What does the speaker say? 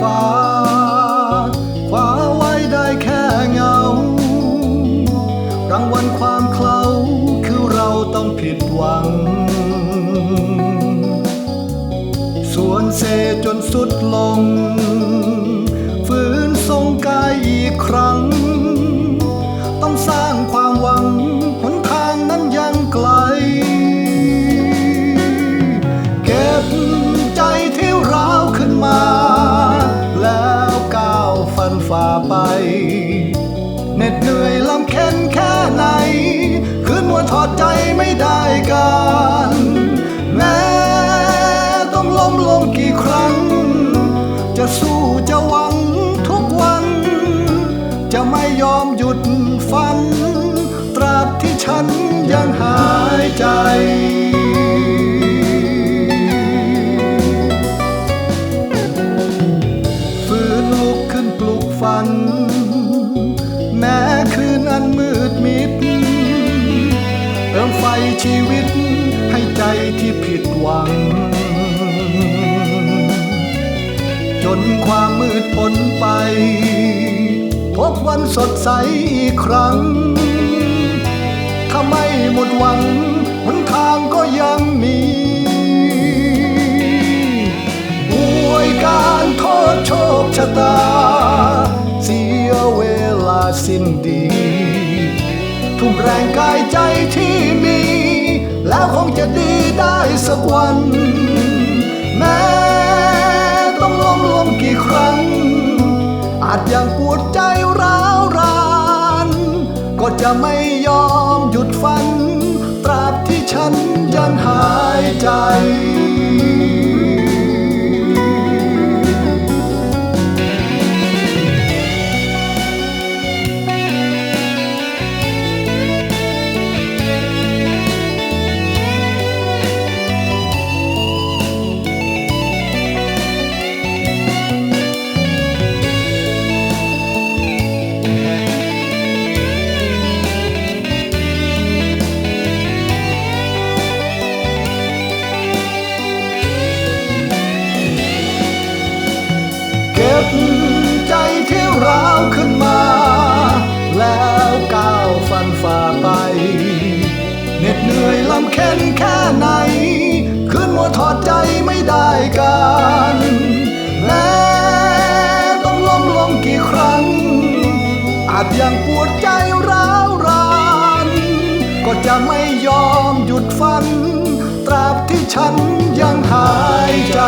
ฟ้าคว้าไว้ได้แค่เงา รางวัลความเคลาคือเราต้องผิดหวัง ส่วนเซจนสุดลง ฉันยังหายใจฝืนลุกขึ้นปลุกฝัน แม้คืนอันมืดมิด เติมไฟชีวิตให้ใจที่ผิดหวัง จนความมืดพ้นไป พบวันสดใสอีกครั้ง ถ้าไม่หมดหวังหนทางก็ยังมีอวยการโทษโชคชะตา เสียเวลาสิ้นดี ทุ่มแรงกายใจที่มี แล้วคงจะดีได้สักวัน แม้ต้องล้มลงกี่ครั้ง อาจยังปวดใจร้าวราน ก็จะไม่า ฟันฝ่าไป เหน็ดเหนื่อยลำเค็นแค่ไหน คืนมัวถอดใจไม่ได้การแม้ต้องล้มลงกี่ครั้ง อาจยังปวดใจร้าวรานก็จะไม่ยอมหยุดฝัน ตราบที่ฉันยังหายใจ